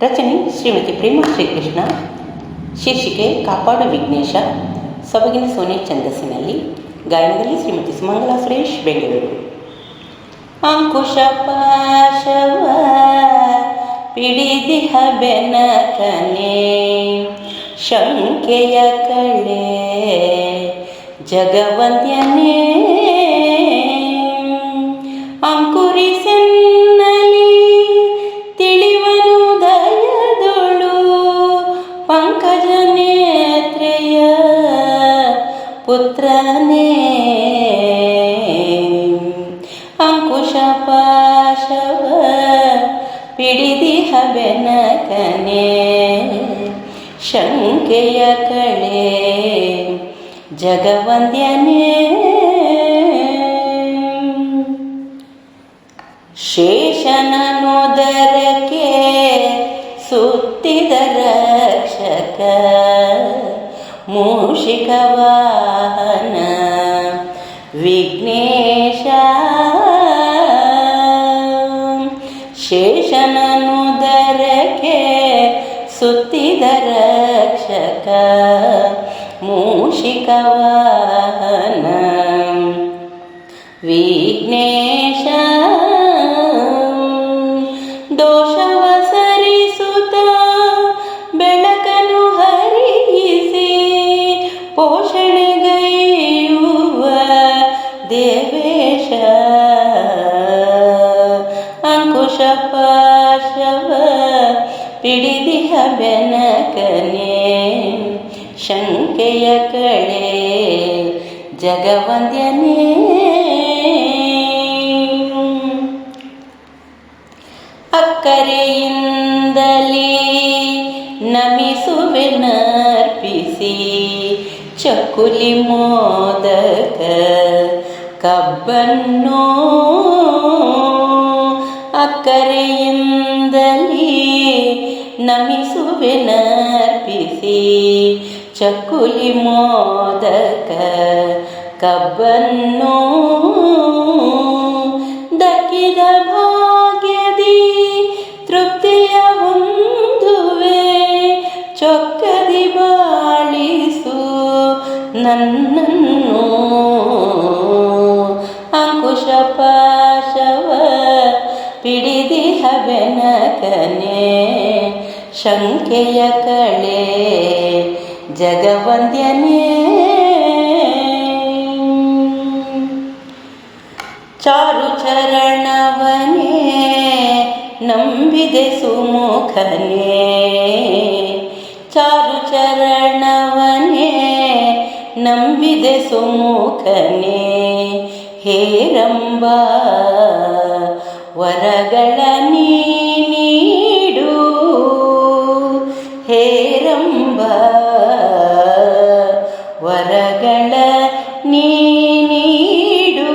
ರಚನೆ ಶ್ರೀಮತಿ ಪ್ರೇಮ ಶ್ರೀಕೃಷ್ಣ. ಶೀರ್ಷಿಕೆ ಕಾಪಾಡು ವಿಘ್ನೇಶ. ಸೊಬಗಿನ ಸೋನೆ ಛಂದಸ್ಸಿನಲ್ಲಿ ಗಾಯನದಲ್ಲಿ ಶ್ರೀಮತಿ ಸುಮಂಗಲ ಸುರೇಶ್, ಬೆಂಗಳೂರು. ಅಂಕುಶ ಪಾಶವ ಪಿಡಿದಿಹ ಬೆನಕನೆ ಶಂಕೆಯ ಕಳೆ ಜಗವಂದ್ಯನೇ ಅಂಕುರಿಸೆನ್ನಲಿ ಪಂಕಜ ನೇತ್ರೆಯ ಪುತ್ರನೇ. ಅಂಕುಶ ಪಾಶವ ಪಿಡಿದಿಹ ಬೆನಕನೆ. ಶಂಕೆಯ ರಕ್ಷಕ ಮೂಷಿಕ ವಾಹನ ವಿಘ್ನೇಶ ಶೇಷನನುದರಕ್ಕೆ ಸುತ್ತಿದ ರಕ್ಷಕ ಮೂಷಿಕ ವಾಹನ ವಿಘ್ನೇಶ ದೋಷವ ಪಿಡಿದಿಹ ಬೆನಕನೆ ಶಂಕೆಯ ಕಳೆ ಜಗವಂದ್ಯನೇ. ಅಕ್ಕರೆಯಿಂದಲೇ ನಮಿಸುವೆನರ್ಪಿಸಿ ಚಕುಲಿ ಮೋದಕ ಕಬ್ಬನ್ನು. ಅಕ್ಕರೆಯಿಂದಲೇ ನಮಿಸುವೆನರ್ಪಿಸಿ ಚಕ್ಕುಲಿ ಮೋದಕ ಕಬ್ಬನ್ನು ದಕ್ಕಿದ ಭಾಗ್ಯದಿ ತೃಪ್ತಿಯ ಹೊಂದುವೆ. ಚೊಕ್ಕದಿ ಬಾಳಿಸು ನನ್ನನ್ನು. ಅಂಕುಶ ಪಾಶವ ಪಿಡಿದಿಹ ಬೆನಕನೆ ಶಂಕೆಯ ಕಳೆ ಜಗವಂದ್ಯನೇ. ಚಾರು ಚರಣವನೇ ನಂಬಿದೆ ಸುಮುಖನೇ. ಚಾರು ಚರಣವನೇ ನಂಬಿದೆ ಸುಮುಖನೇ. ಹೇರಂಬ ವರಗಳ ಹೇರಂಬ ವರಗಳ ನೀಡು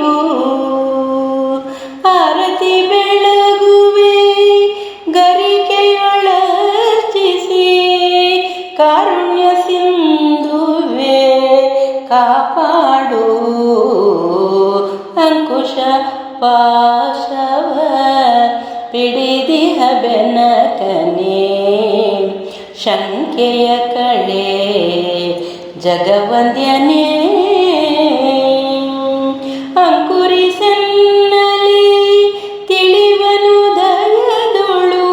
ಆರತಿ ಬೆಳಗುವೆ ಗರಿಕೆಯೊಳರ್ಚಿಸಿ ಕಾರುಣ್ಯ ಸಿಂಧುವೆ ಕಾಪಾಡು ಅಂಕುಶ ಪಾಶವ ಪಿಡಿದಿಹ ಬೆನಕನೆ. ಶಂಕೆಯ ಕಳೆ ಜಗವಂದ್ಯನೇ. ಅಂಕುರಿಸನ್ನಲಿ ತಿಳಿವನು ದಯದೊಳು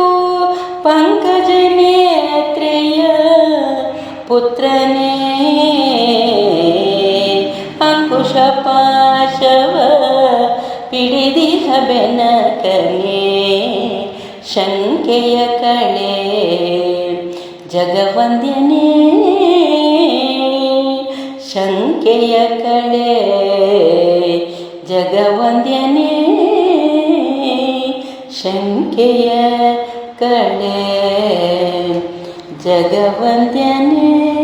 ಪಂಕಜ ನೇತ್ರೆಯ ಪುತ್ರನೇ. ಅಂಕುಶ ಪಾಶವ ಬೆನಕನೆ ಶಂಕೆಯ ಕಳೆ ಜಗವಂದ್ಯನೇ ಶಂಕೆಯ ಕಡೆ. ಜಗವಂದ್ಯನೇ ಶಂಕೆಯ ಕಡೆ. ಜಗವಂದ್ಯನೇ